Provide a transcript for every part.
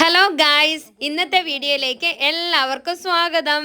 Hello guys ഇന്നത്തെ വീഡിയോയിലേക്ക് എല്ലാവർക്കും സ്വാഗതം.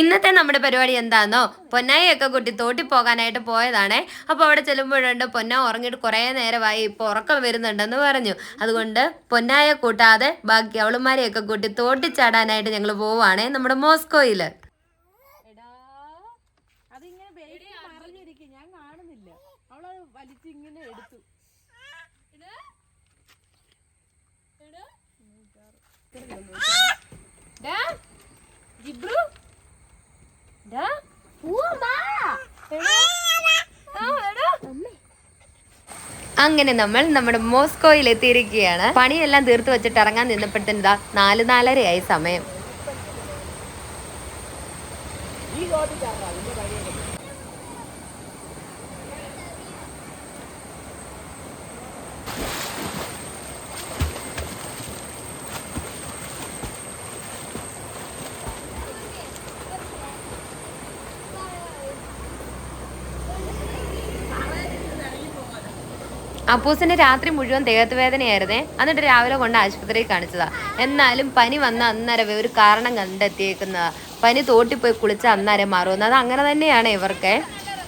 ഇന്നത്തെ നമ്മുടെ പരിപാടി എന്താണെന്നോ പൊന്നായിയൊക്കെ കുട്ടി തോട്ടി പോകാനായിട്ട് പോയതാണേ. അപ്പോൾ അവിടെ ചെല്ലുമ്പോഴുണ്ട് പൊന്ന ഉറങ്ങിയിട്ട് കുറേ നേരമായി ഇപ്പോൾ ഉറക്കം വരുന്നുണ്ടെന്ന് പറഞ്ഞു. അതുകൊണ്ട് പൊന്നായെ കൂട്ടാതെ ബാക്കി അവളുമാരെയൊക്കെ കൂട്ടി തോട്ടിച്ചാടാനായിട്ട് ഞങ്ങൾ പോവുകയാണേ നമ്മുടെ മോസ്കോയിൽ അങ്ങനെ നമ്മൾ നമ്മുടെ മോസ്കോയിൽ എത്തിയിരിക്കുകയാണ് പണിയെല്ലാം തീർത്തു വെച്ചിട്ട് ഇറങ്ങാൻ നിന്നപ്പോഴത്തേന് നാല് നാലരയായി സമയം. അപ്പൂസിന്റെ രാത്രി മുഴുവൻ ദേഹത്ത് വേദനയായിരുന്നേ. എന്നിട്ട് രാവിലെ കൊണ്ട് ആശുപത്രിയിൽ കാണിച്ചതാ. എന്നാലും പനി വന്ന അന്നേരം ഒരു കാരണം കണ്ടെത്തിയേക്കുന്നതാ. പനി തോട്ടിപ്പോയി കുളിച്ച അന്നേരം മാറുമെന്ന്. അത് അങ്ങനെ തന്നെയാണ് ഇവർക്ക്.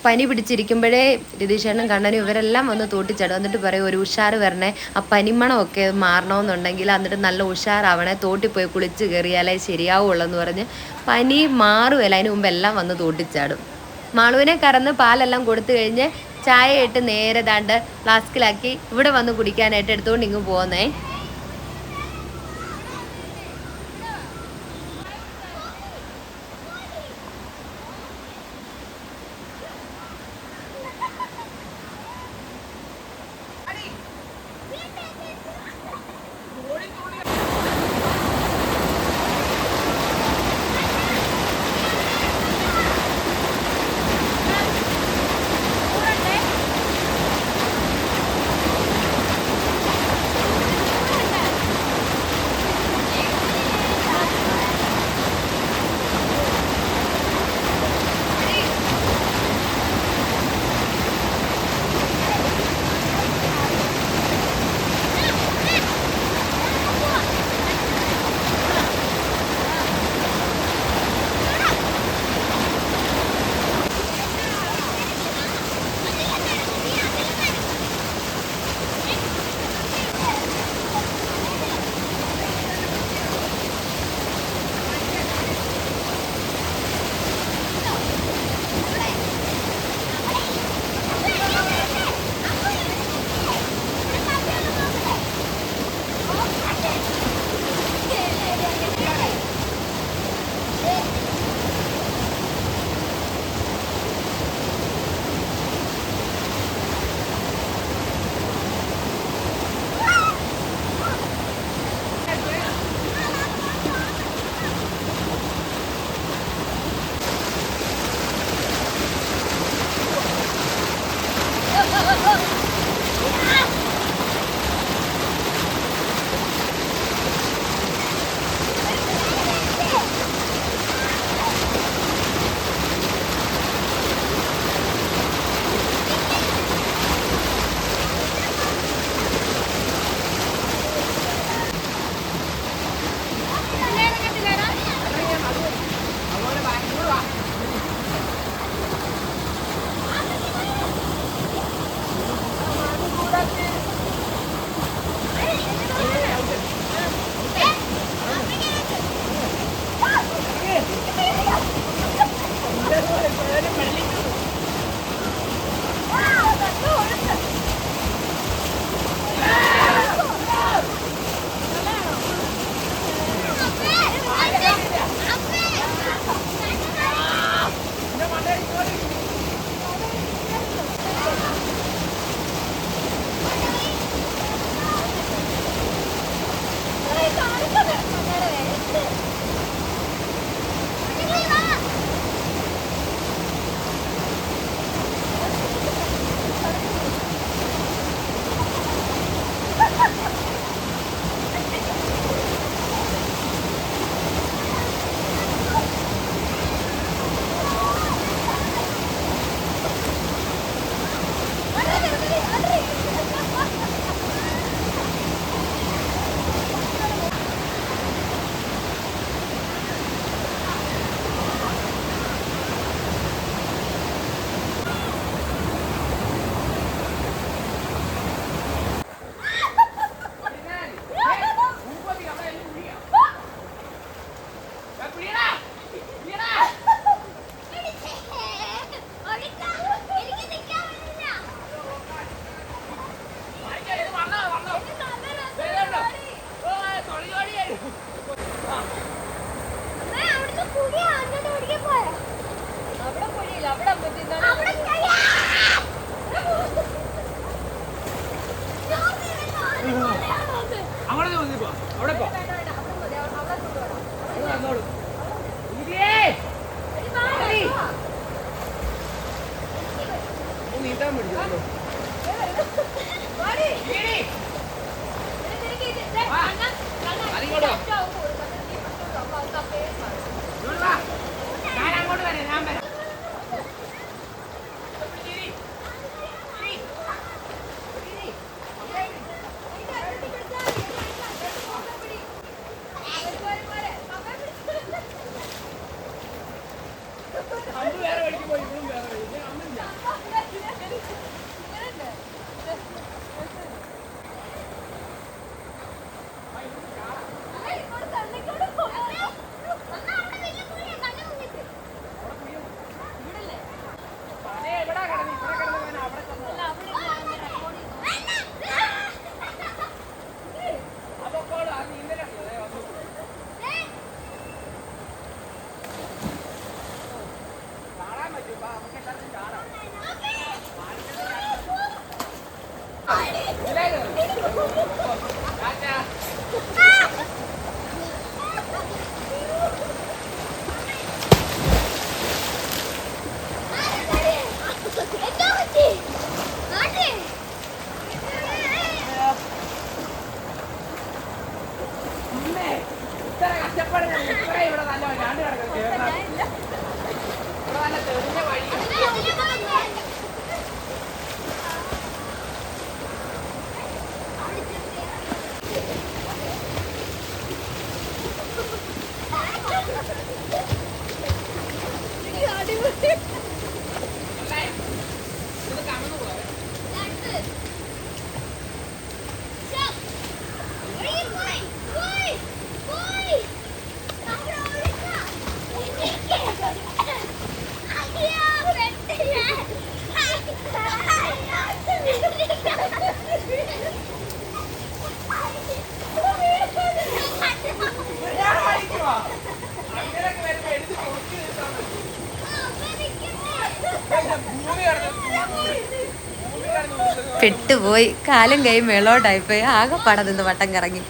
പനി പിടിച്ചിരിക്കുമ്പോഴേ രതീഷേണ്ണും കണ്ണനും ഇവരെല്ലാം വന്ന് തോട്ടിച്ചാടും എന്നിട്ട് പറയും ഒരു ഉഷാർ വരണേ. ആ പനിമണമൊക്കെ മാറണമെന്നുണ്ടെങ്കിൽ എന്നിട്ട് നല്ല ഉഷാറാവണേ. തോട്ടിപ്പോയി കുളിച്ച് കയറിയാലേ ശരിയാവുള്ളൂ എന്ന് പറഞ്ഞ് പനി മാറുമല്ല അതിന് മുമ്പ് എല്ലാം വന്ന് തോട്ടിച്ചാടും. മാളുവിനെ കറന്ന് പാലെല്ലാം കൊടുത്തു കഴിഞ്ഞ് ചായ ഇട്ട് നേരെ ദാണ്ട് ഫ്ലാസ്കിലാക്കി ഇവിടെ വന്ന് കുടിക്കാനായിട്ട് എടുത്തുകൊണ്ട് ഇങ്ങ് പോകുന്നേ പെട്ടുപോയി. കാലും കൈ മേളോട്ടായിപ്പോയി. ആകെ പടം വട്ടം കറങ്ങി.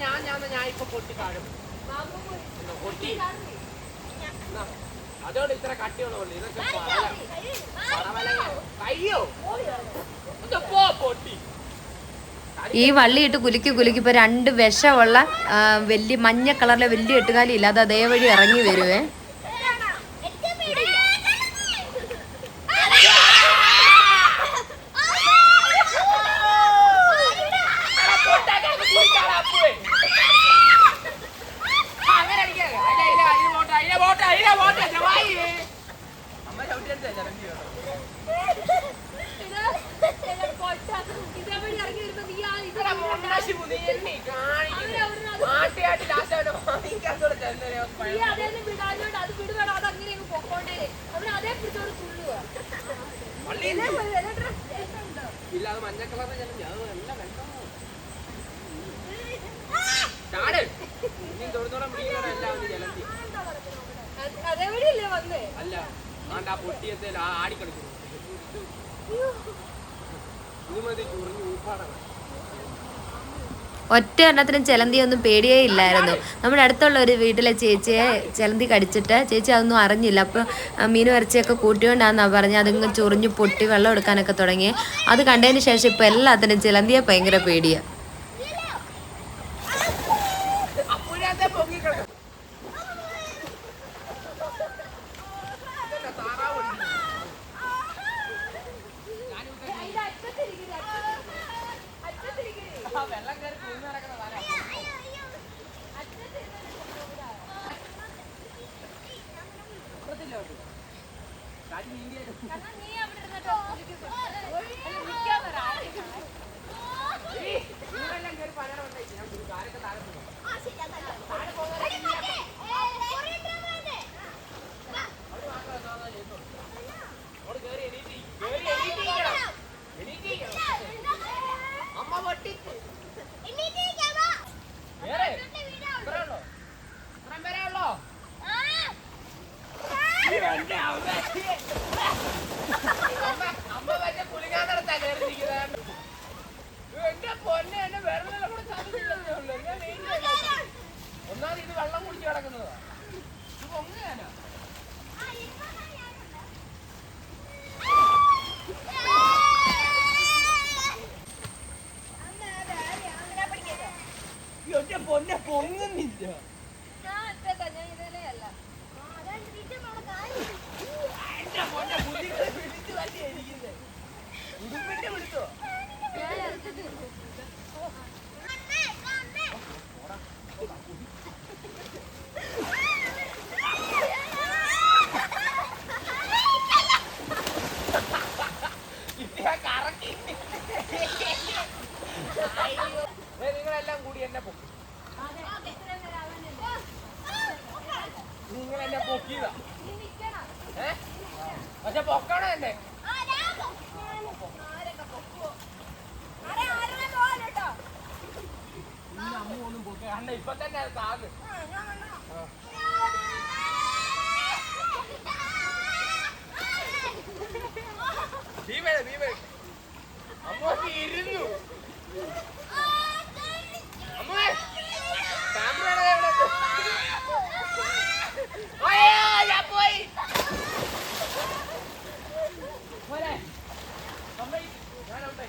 ഞാൻ ഞാൻ ഞാൻ ഈ വള്ളിയിട്ട് കുലുക്കി കുലുക്കി ഇപ്പൊ രണ്ട് വിഷമുള്ള വലിയ മഞ്ഞ കളറിലെ വലിയ എട്ടുകാലി ഇല്ലാതെ അതേവഴി അതേ വഴി ഇറങ്ങി വരുവേ. ആടി ആടിക്കളിക്കുന്നു. ഒറ്റ എണ്ണത്തിനും ചെലന്തി ഒന്നും പേടിയേ ഇല്ലായിരുന്നു. നമ്മുടെ അടുത്തുള്ള ഒരു വീട്ടിലെ ചേച്ചിയെ ചെലന്തി കടിച്ചിട്ട് ചേച്ചി അതൊന്നും അറിഞ്ഞില്ല. അപ്പോൾ മീൻ ഇറച്ചിയൊക്കെ കൂട്ടിയോണ്ടാന്നാ പറഞ്ഞ്. അതിങ്ങ് ചൊറിഞ്ഞ് പൊട്ടി വെള്ളം എടുക്കാനൊക്കെ തുടങ്ങി. അത് കണ്ടതിന് ശേഷം ഇപ്പം എല്ലാത്തിനും ചെലന്തിയെ ഭയങ്കര പേടിയാണ് വെള്ളം കയറി നടക്കുന്ന ഒന്നാമത് വെള്ളം കിടക്കുന്നതാ ഇത് പൊന്നെ പൊങ്ങുന്നില്ല. Woo! ഇന്ന് അമ്മ ഒന്നും പൊക്കുക അണ്ണ ഇപ്പൊ തന്നെ താന്ന് ഭീമേ ഭീമേ അമ്മയ്ക്ക് ഇരുന്നു. അമ്മേ ക്യാമറ ഞാൻ പോയി. പോലെ അമ്മേ ഞാനുണ്ട്.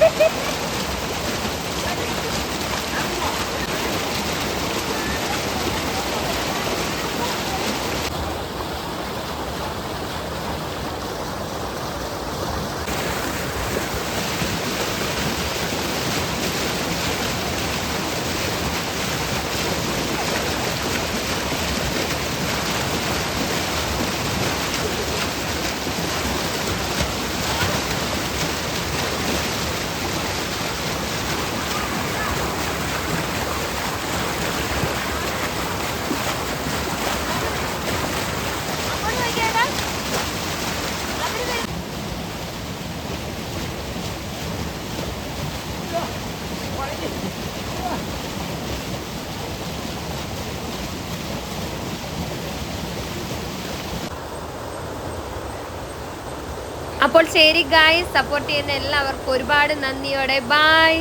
Ha ha ha! അപ്പോൾ ശരി ഗായ് സപ്പോർട്ട് ചെയ്യുന്ന എല്ലാവർക്കും ഒരുപാട് നന്ദിയോടെ. ബായ്